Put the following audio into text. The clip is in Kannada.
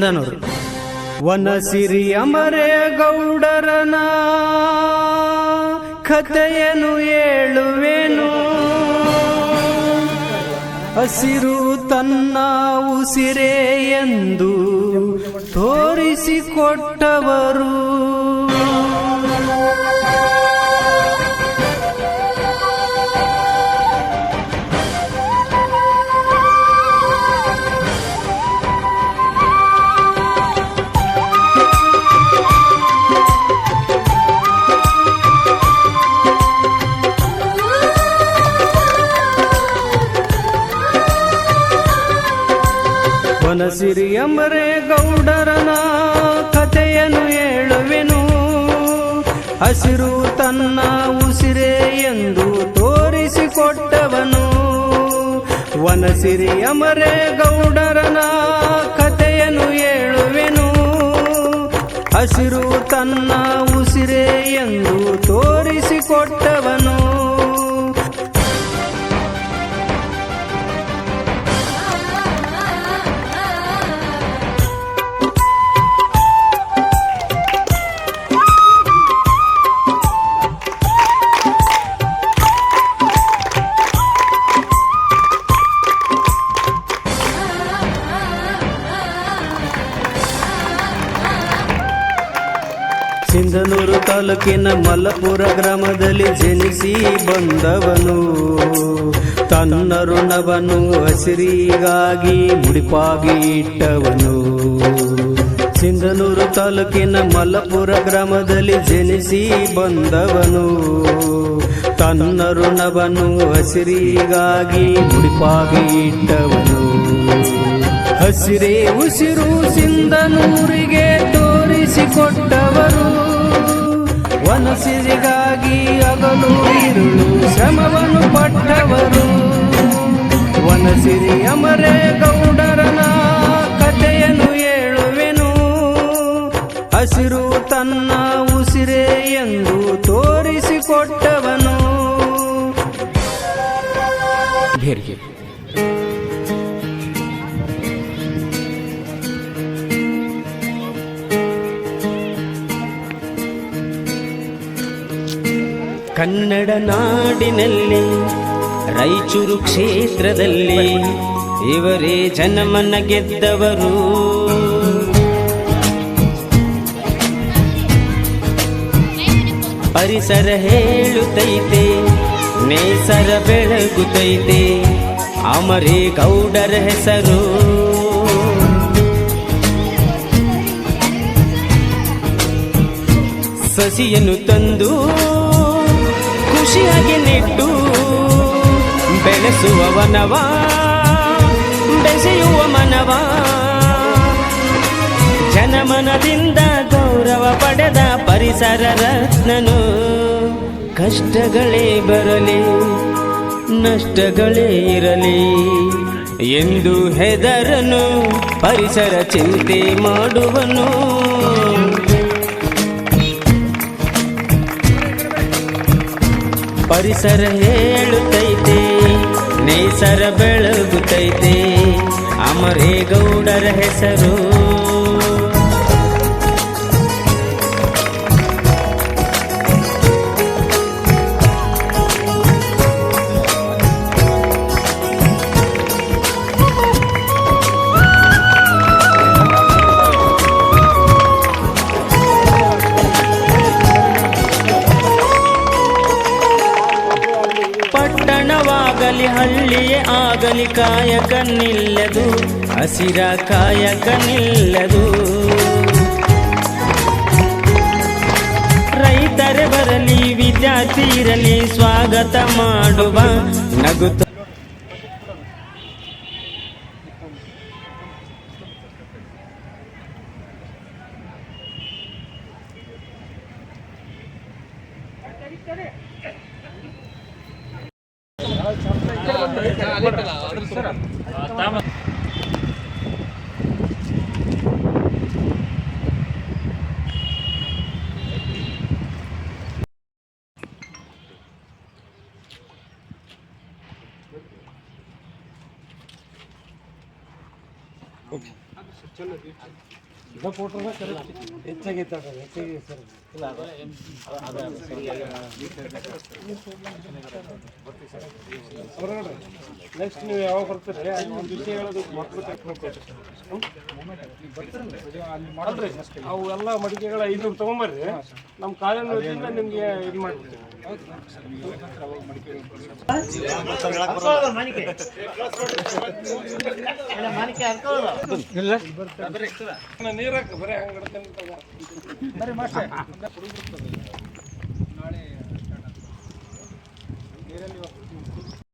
ದಂದನೂರು ವನಸಿರಿ ಅಮರೇ ಗೌಡರನ ಕಥೆಯನ್ನು ಹೇಳುವೆನು. ಹಸಿರು ತನ್ನ ಉಸಿರೇ ಎಂದು ತೋರಿಸಿಕೊಟ್ಟವರು. ವನಸಿರಿ ಅಮರೆ ಗೌಡರನ ಕಥೆಯನ್ನು ಹೇಳುವೆನು. ಹಸಿರು ತನ್ನ ಉಸಿರೇ ಎಂದು ತೋರಿಸಿಕೊಟ್ಟವನು. ವನಸಿರಿ ಅಮರೆ ಗೌಡರನ ಕಥೆಯನ್ನು ಹೇಳುವೆನು. ಹಸಿರು ತನ್ನ ಉಸಿರೇ ಎಂದು ತೋರಿಸಿಕೊಟ್ಟವನು. ಸಿಂಧನೂರು ತಾಲೂಕಿನ ಮಲ್ಲಪುರ ಗ್ರಾಮದಲ್ಲಿ ಜನಿಸಿ ಬಂದವನು. ತನ್ನ ಋಣವನ್ನು ಹಸಿರಿಗಾಗಿ ಮುಡಿಪಾಗಿ ಇಟ್ಟವನು ಸಿಂಧನೂರು ತಾಲೂಕಿನ ಮಲ್ಲಪುರ ಗ್ರಾಮದಲ್ಲಿ ಜನಿಸಿ ಬಂದವನು. ತನ್ನ ಋಣವನ್ನು ಹಸಿರಿಗಾಗಿ ಮುಡಿಪಾಗಿ ಇಟ್ಟವನು ಹಸಿರೇ ಉಸಿರು ಸಿಂಧನೂರಿಗೆ ತೋರಿಸಿಕೊಟ್ಟವರು. ವನಸಿರಿಗಾಗಿ ಅಗಲು ಇರುಳು ಶ್ರಮವನ್ನು ಪಟ್ಟವರು. ವನಸಿರಿ ಅಮರೇ ಗೌಡರನ ಕಥೆಯನ್ನು ಹೇಳುವೆನು. ಹಸಿರು ತನ್ನ ಉಸಿರೆ ಎಂದು ತೋರಿಸಿಕೊಟ್ಟವನು. ಕನ್ನಡ ನಾಡಿನಲ್ಲಿ, ರಾಯಚೂರು ಕ್ಷೇತ್ರದಲ್ಲಿ ಇವರೇ ಜನಮನ ಗೆದ್ದವರು. ಪರಿಸರ ಹೇಳುತ್ತೈತೆ, ನೇಸರ ಬೆಳಗುತ್ತೈತೆ ಅಮರೇ ಗೌಡರ ಹೆಸರು. ಸಸಿಯನ್ನು ತಂದು ಖುಷಿಯಾಗಿ ನಿಟ್ಟು ಬೆಳೆಸುವವನವ ಬೆಸೆಯುವ ಮನವ. ಜನಮನದಿಂದ ಗೌರವ ಪಡೆದ ಪರಿಸರ ರತ್ನನು. ಕಷ್ಟಗಳೇ ಬರಲಿ, ನಷ್ಟಗಳೇ ಇರಲಿ ಎಂದು ಹೆದರನು. ಪರಿಸರ ಚಿಂತೆ ಮಾಡುವನು. ಪರಿಸರ ಹೇಳುತ್ತೈತೆ ನೇಸರ ಬೆಳಗುತ್ತೈತೆ. ಅಮರೇಗೌಡರ ಹೆಸರು ಹಸಿರಿನಲ್ಲಿ ಕಾಯ ಕಣ್ಣಿಲ್ಲದು ಹಸಿರ ಕಾಯಕ ನಿಲ್ಲದು ರೈತರ ಬರಲಿ ವಿದ್ಯಾರ್ಥಿರಲಿ ಸ್ವಾಗತ ಮಾಡುವ ನಗುತ್ತ ಓಕೆ ಹೆಚ್ಚಾಗಿ ಹೆಚ್ಚಾಗಿ ಸರ್. ನೆಕ್ಸ್ಟ್ ನೀವು ಯಾವಾಗ ಬರ್ತೀರಿ? ಒಂದು ವಿಷಯ ಹೇಳೋದು ಮಕ್ಕಳು ಅಲ್ರಿ, ಅವು ಎಲ್ಲ ಮಡಿಕೆಗಳ ಐದು ತೊಗೊಂಬರ್ರಿ. ನಮ್ಮ ಕಾಲೇಜ್ ವತಿಯಿಂದ ನಿಮಗೆ ಇದು ಮಾಡ್ಬಿಡ್ತೀವಿ. ನೀರು ಹಾಕ ಬರೀ ಹಂಗೆ ನಾಳೆ